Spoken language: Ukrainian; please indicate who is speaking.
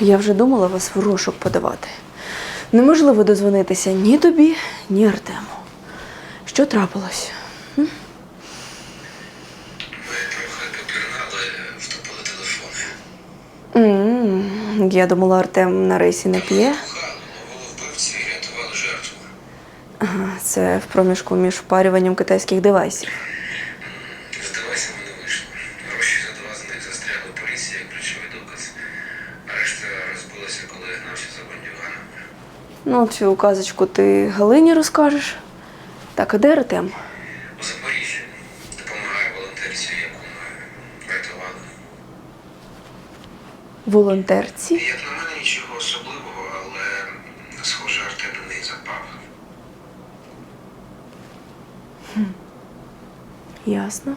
Speaker 1: Я вже думала вас в розшук подавати. Неможливо дозвонитися ні тобі, ні Артему. Що трапилось?
Speaker 2: Ми трохи попірнали, втопили телефони.
Speaker 1: м Я думала, Артем на рейсі не п'є.
Speaker 2: Бухали, ловили вбивці і рятували жертву.
Speaker 1: Ага, це в проміжку між впарюванням китайських девайсів.
Speaker 2: З девайсами не вийшло. Гроші за два з них застрягли поліції як доказ. А коли я гнався за бандюганом.
Speaker 1: Ну, цю казочку ти Галині розкажеш. Так, а де Артем?
Speaker 2: У Запоріжжі допомагає волонтерці, яку ми врятували.
Speaker 1: Волонтерці?
Speaker 2: Як на мене, нічого особливого, але схоже, Артем на неї запав.
Speaker 1: Ясно.